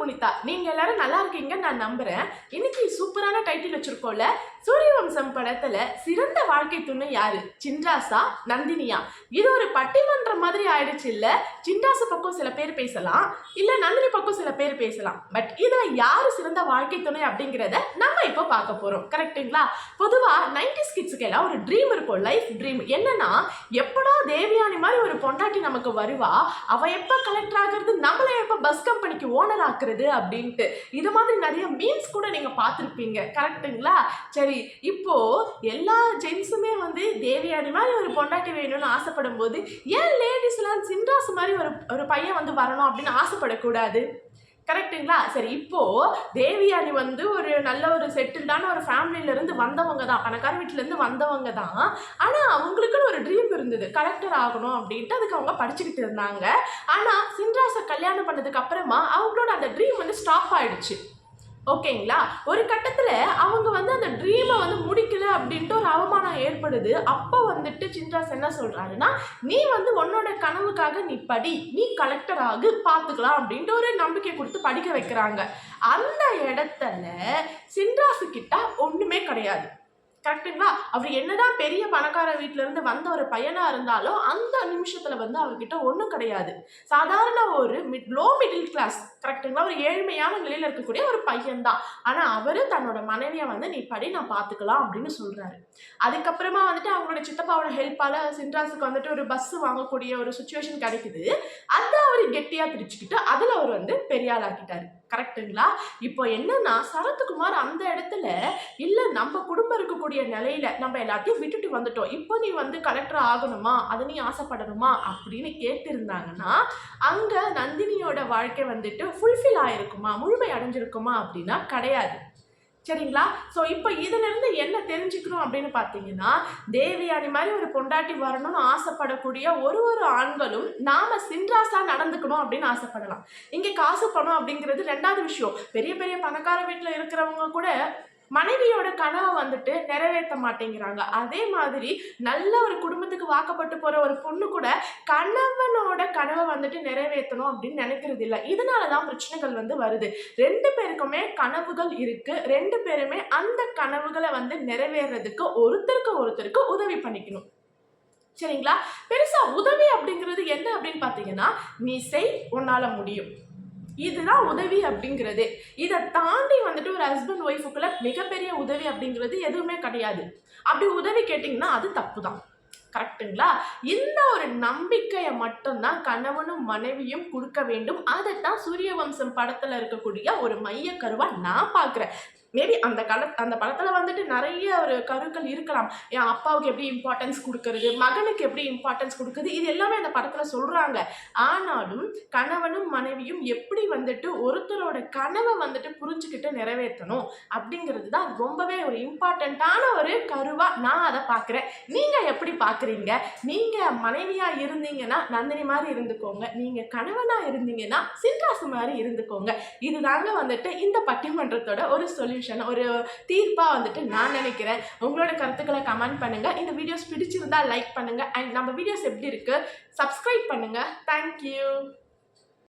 புனிதா. நீங்க எல்லாரும் நல்லா இருக்கீங்கன்னு நான் நம்புறேன். இன்னைக்கு சூப்பரான டைட்டில் வச்சிருக்கோம்ல சூரியவம்சம் படத்துல சிறந்த வாழ்க்கை துணை யாரு? சின்ராசா நந்தினியா? இது ஒரு பட்டிமன்றம் மாதிரி ஆயிடுச்சு இல்ல? சின்ராசு பக்கம் சில பேர் பேசலாம் இல்ல நந்தினி பக்கம் சில பேர் பேசலாம். பட் இதுல யாரு சிறந்த வாழ்க்கை துணை அப்படிங்கிறத நம்ம இப்போ பார்க்க போறோம். கரெக்டுங்களா பொதுவா நைன்டிஸ் கிட்ஸுக்கு எல்லாம் ஒரு ட்ரீம் இருக்கும் லைஃப் ட்ரீம் என்னன்னா எப்படா தேவியானி மாதிரி ஒரு பொண்டாட்டி நமக்கு வருவா? அவ எப்ப கலெக்டர் ஆகிறது? நம்மள எப்ப பஸ் கம்பெனிக்கு ஓனர் ஆக்குறது? அப்படின்ட்டு. இது மாதிரி நிறைய மீன்ஸ் கூட நீங்கள் பார்த்துருப்பீங்க. கரெக்ட்டுங்களா? சரி இப்போ எல்லா ஜென்ஸுமே வந்து தேவியானி மாதிரி ஒரு பொண்டாட்டி வேணும்னு ஆசைப்படும் போது ஏன் லேடிஸ்லாம் சின்ராஸ் மாதிரி ஒரு ஒரு பையன் வந்து வரணும் அப்படின்னு ஆசைப்படக்கூடாது? கரெக்ட்டுங்களா சரி இப்போ தேவியானி வந்து ஒரு நல்ல ஒரு செட்டில்டான ஒரு ஃபேமிலியில இருந்து வந்தவங்க தான் பணக்கார வீட்டுல இருந்து வந்தவங்க தான் ஆனா அவங்களுக்குன்னு ஒரு ட்ரீம் இருந்தது. கலெக்டர் ஆகணும் அப்படின்ட்டு அதுக்கு அவங்க படிச்சுக்கிட்டு இருந்தாங்க. ஆனா சின்ராசை கல்யாணம் பண்ணதுக்கு அப்புறமா அவங்களோட அந்த ட்ரீம் வந்து ஸ்டாப் ஆயிடுச்சு. ஓகேங்களா? ஒரு கட்டத்தில் அவங்க வந்து அந்த ட்ரீமை வந்து முடிக்கல அப்படின்ட்டு ஒரு அவமானம் ஏற்படுது. அப்போ வந்துட்டு சின்ராஸ் என்ன சொல்கிறாருன்னா நீ வந்து உன்னோட கனவுக்காக நீ படி. நீ கலெக்டர் ஆகு. பார்த்துக்கலாம் அப்படின்ட்டு ஒரு நம்பிக்கை கொடுத்து படிக்க வைக்கிறாங்க. அந்த இடத்துல சின்ராசு கிட்ட ஒன்றுமே கிடையாது. கரெக்டுங்களா அவர் என்னதான் பெரிய பணக்கார வீட்டிலேருந்து இருந்து வந்த ஒரு பையனா இருந்தாலும் அந்த நிமிஷத்துல வந்து அவர்கிட்ட ஒன்றும் கிடையாது. சாதாரண ஒரு மிட் லோ மிடில் கிளாஸ் கரெக்டுங்களா ஒரு ஏழ்மையான நிலையில இருக்கக்கூடிய ஒரு பையன் தான் ஆனா அவரு தன்னோட மனைவியை வந்து நீ படி நான் பார்த்துக்கலாம் அப்படின்னு சொல்றாரு. அதுக்கப்புறமா வந்துட்டு அவங்களோட சித்தப்பாவோட ஹெல்ப்பால சின்ராஸுக்கு வந்துட்டு ஒரு பஸ் வாங்கக்கூடிய ஒரு சுச்சுவேஷன் கிடைக்குது. அதை அவர் கெட்டியா பிரிச்சுக்கிட்டு அதுல அவர் வந்து பெரியாளாக்கிட்டார். கரெக்டுங்களா? இப்போ என்னன்னா சரத்குமார் அந்த இடத்துல இல்லை நம்ம குடும்பம் இருக்கக்கூடிய நிலையில நம்ம எல்லாத்தையும் விட்டுட்டு வந்துட்டோம். இப்போ நீ வந்து கலெக்டர் ஆகணுமா? அது நீ ஆசைப்படணுமா? அப்படின்னு கேட்டிருந்தாங்கன்னா அங்க நந்தினியோட வாழ்க்கை வந்துட்டு ஃபுல்ஃபில் ஆயிருக்குமா? முழுமை அடைஞ்சிருக்குமா? அப்படின்னா கிடையாது. சரிங்களா? ஸோ இப்போ இதிலிருந்து என்ன தெரிஞ்சுக்கணும் அப்படின்னு பார்த்தீங்கன்னா தேவியானி மாதிரி ஒரு பொண்டாட்டி வரணும்னு ஆசைப்படக்கூடிய ஒரு ஒரு ஆண்களும் நாம சின்ராசா நடந்துக்கணும் அப்படின்னு ஆசைப்படலாம். இங்கே காசு பணம் அப்படிங்கிறது ரெண்டாவது விஷயம். பெரிய பெரிய பணக்கார வீட்டில் இருக்கிறவங்க கூட மனைவியோட கனவை வந்துட்டு நிறைவேற்ற மாட்டேங்கிறாங்க. அதே மாதிரி நல்ல ஒரு குடும்பத்துக்கு வாக்கப்பட்டு போற ஒரு பொண்ணு கூட கணவனோட கனவை வந்துட்டு நிறைவேற்றணும் அப்படின்னு நினைக்கிறது இல்லை. இதனால தான் பிரச்சனைகள் வந்து வருது. ரெண்டு பேருக்குமே கனவுகள் இருக்கு. ரெண்டு பேருமே அந்த கனவுகளை வந்து நிறைவேறதுக்கு ஒருத்தருக்கு ஒருத்தருக்கு உதவி பண்ணிக்கணும். சரிங்களா? பெருசா உதவி அப்படிங்கிறது என்ன அப்படின்னு பார்த்தீங்கன்னா நீ செய் உன்னால முடியும். இதுதான் உதவி அப்படிங்கிறது. இதை தாண்டி வந்துட்டு ஹஸ்பண்ட் ஒய்ஃபுக்குள்ள மிகப்பெரிய உதவி அப்படிங்கிறது எதுவுமே கிடையாது. அப்படி உதவி கேட்டிங்கன்னா அது தப்பு தான் கரெக்டுங்களா இந்த ஒரு நம்பிக்கையை மட்டும்தான் கணவனும் மனைவியும் கொடுக்க வேண்டும். அதைத்தான் சூரியவம்சம் படத்தில் இருக்கக்கூடிய ஒரு மைய கருவாக நான் பார்க்குறேன். மேபி அந்த கால அந்த படத்தில் வந்துட்டு நிறைய ஒரு கருக்கள் இருக்கலாம். என் அப்பாவுக்கு எப்படி இம்பார்ட்டன்ஸ் கொடுக்கறது மகனுக்கு எப்படி இம்பார்ட்டன்ஸ் கொடுக்குறது இது எல்லாமே அந்த படத்தில் சொல்கிறாங்க ஆனாலும் கணவனும் மனைவியும் எப்படி வந்துட்டு ஒருத்தரோட கனவை வந்துட்டு புரிஞ்சுக்கிட்டு நிறைவேற்றணும் அப்படிங்கிறது தான் ரொம்பவே ஒரு இம்பார்ட்டண்ட்டான ஒரு கருவாக நான் அதை பார்க்குறேன். நீங்கள் எப்படி பார்க்குறீங்க? நீங்கள் மனைவியாக இருந்தீங்கன்னா நந்தினி மாதிரி இருந்துக்கோங்க. நீங்கள் கணவனாக இருந்தீங்கன்னா சின்ராசு மாதிரி இருந்துக்கோங்க. இதுதாங்க வந்துட்டு இந்த பட்டிமன்றத்தோட ஒரு சொல்லி சொல்யூஷன் ஒரு தீர்ப்பாக வந்துட்டு நான் நினைக்கிறேன். உங்களோட கருத்துக்களை கமெண்ட் பண்ணுங்கள் இந்த வீடியோஸ் பிடிச்சிருந்தா லைக் பண்ணுங்கள் அண்ட் நம்ம வீடியோஸ் எப்படி இருக்குது சப்ஸ்கிரைப் பண்ணுங்கள் தேங்க்யூ